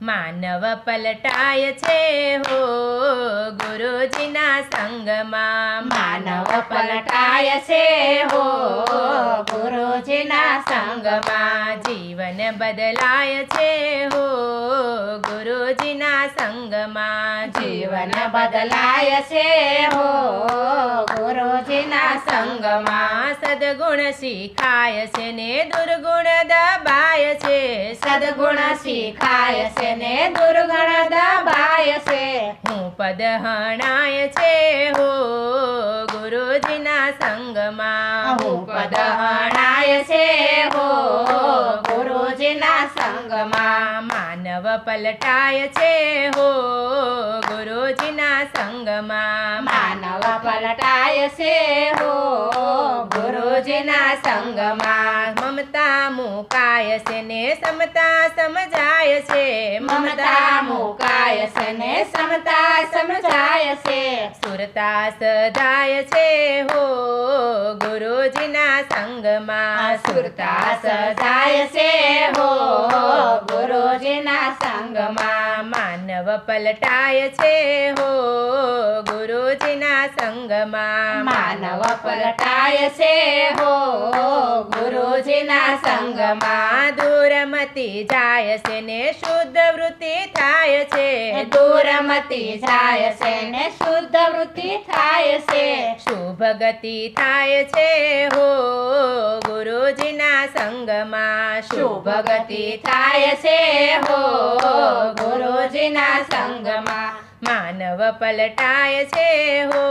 માનવ પલટાય છે હો ગુરુજીના સંગમાં. માનવ પલટાય છે હો ગુરુજીના સંગમાં. જીવન બદલાય છે હો ગુરુજીના સંગમાં. જીવન બદલાય છે હો ગુરુજીના સંગમાં. સદગુણ શીખાય છે ને દુર્ગુણ દબાય છે. સદગુણ શીખાય છે ને દુર્ગણ દબાય છે. હું પદ હણાય છે હો ગુરુજીના સંગમાં. હું પદ હણાય છે હો ગુરુજીના સંગમાં. માનવ પલટાય છે હો ગુરુજીના સંગમાં. પલટાય છે હો, ગુરુજીના સંગમાં. મમતા મુકાય છે ને સમતા સમજાય છે. મમતા મુકાય છે ને સમતા સમજાય છે. સુરતા સદાય છે હો, ગુરુજીના સંગમાં. સુરતા સદાય છે હો, ગુરુજીના સંગમાં. માનવ પલટાય છે હો ગુરુજીના સંગમાં. માનવ પલટાય છે હો ગુરુજીના સંગમાં દુરમતી જાય છે ને શુદ્ધ વૃત્તિ થાય છે? દુરમતી જાય છે ને શુદ્ધ વૃત્તિ થાય છે? શુભ ગતિ થાય છે હો ગુરુજીના સંગમાં. શુભ ગતિ થાય છે હો ગુરુજીના સંગમાં. માનવ પલટાય છે હો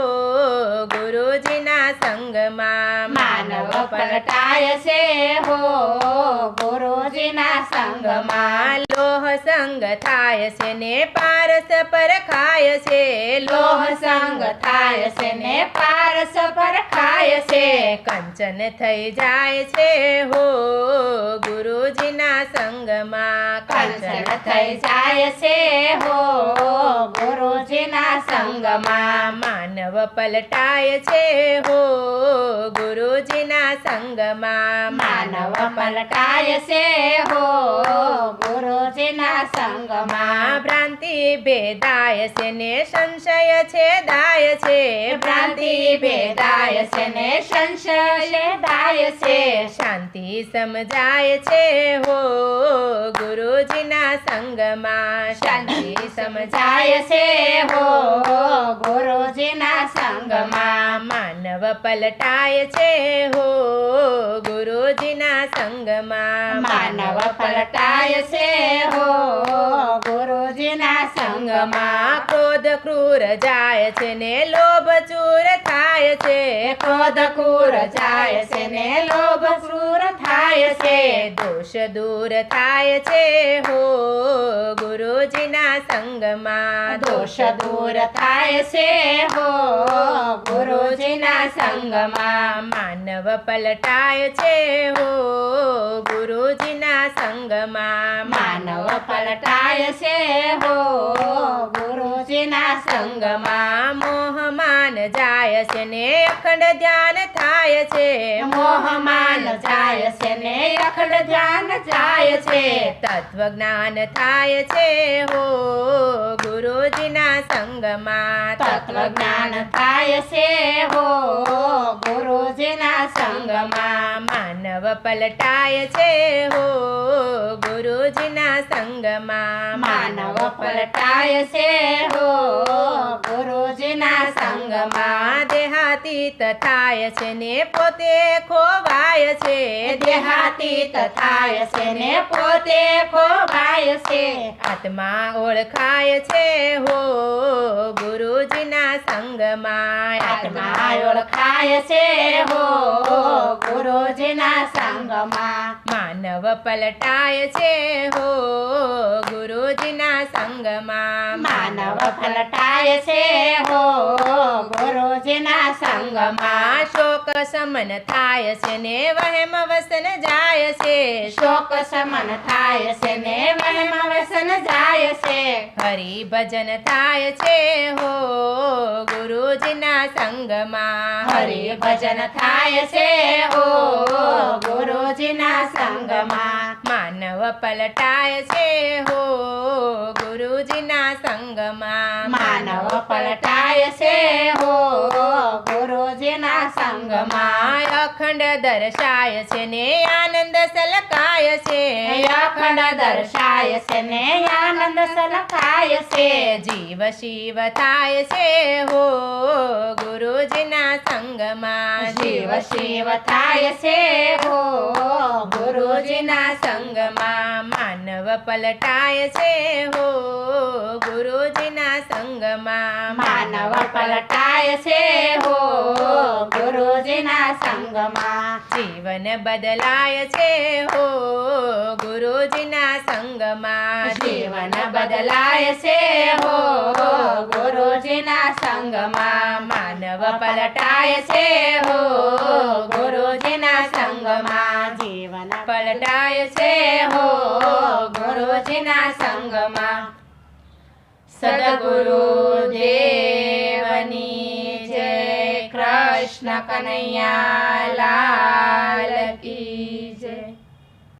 ગુરુજીના સંગમાં. માનવ પલટાય છે હો ગુરુજીના સંગમાં. લોહ સંગ થાય છે ને પારસ પર ખાય છે. લોહ સંગ થાય છે ને પારસ પર ખાય છે. કંચન થઈ જાય છે હો ગુરુજીના સંગમાં. થઈ જાય છે હો, ગુરુજીના સંગમાં માનવ પલટાય છે હો, ગુરુજીના સંગમાં માનવ પલટાય છે હો, ગુરુજીના સંગમાં ભ્રાંતિ ભેદાય છે ને સંશય છેદાય છે, ભ્રાંતિ ભેદાય છે ને સંશય દાય છે, શાંતિ સમજાય છે હો, ગુરુજીના સંગમાં શાંતિ સમજાય છે. હો ગુરુજીના સંગમાં. માનવ પલટાય છે. હો ગુરુજીના સંગમાં માનવ પલટાય છે. હો ગુરુજીના સંગમાં. સંગમાં ક્રોધ ક્રૂર જાય છે ને લોભ ચૂર થાય છે. ક્રોધ ક્રૂર જાય છે ને લોભ ક્રૂર થાય છે. દોષ દૂર થાય છે હો ગુરુજીના સંગમાં. દોષ દૂર થાય છે હો ગુરુજીના સંગમાં. માનવ પલટાય છે હો ગુરુજીના સંગમાં. માનવ પલટાય છે હો ગુરુજીના સંગમાં મોહમાન જાય છે ને અખંડ ધ્યાન થાય છે. મોહમાન જાય છે ને અખંડ ધ્યાન જાય છે. તત્વ જ્ઞાન થાય છે હો ગુરુજીના સંગમાં. તત્વ જ્ઞાન થાય છે હો ગુરુજીના સંગમાં. માનવ પલટાય છે હો ગુરુજીના સંગમાં. માનવ પલટાય છે હો ગુરુજીના સંગમાં દેહાતીત થાય છે ને પોતે ખોવાય છે. દેહાતીત થાય છે ને પોતે ખોવાય છે. આત્મા ઓળખાય છે હો ગુરુજીના સંગમાં. આત્મા ઓળખાય છે હો ગુરુજીના સંગમાં. માનવ પલટાય છે હો ગુરુજીના સંગમાં. માનવ પલટાય છે હો ગુરુજીના સંગમાં. શોક સમન થાય છે ને વહેમ વસન જાય છે. શોક સમન થાય છે ને વહેમ વસન જાય છે. હરિ ભજન થાય છે હો ગુરુજીના સંગમાં. હરિ ભજન થાય છે હો ગુરુજીના સંગમાં માનવ પલટાય છે હો ગુરુજીના સંગમાં માનવ પલટાય છે હો સંગમાં અખંડ દર્શાય છે ને આનંદ સલકાય છે. અખંડ દર્શાય છે ને આનંદ સલકાય છે. જીવ શિવ થાય છે હો ગુરુજીના સંગમાં. જીવ શિવ થાય છે હો ગુરુજીના સંગમાં. માનવ પલટાય છે હો ગુરુજીના સંગમાં. માનવ પલટાય છે હો સંગમાં જીવન બદલાય છે હો ગુરુજીના સંગમાં. જીવન બદલાય છે હો ગુરુજીના સંગમાં. માનવ પલટાય છે હો ગુરુજીના સંગમાં. જીવન પલટાય છે હો ગુરુજીના સંગમાં. સદગુરુ કનૈયા લાલ કી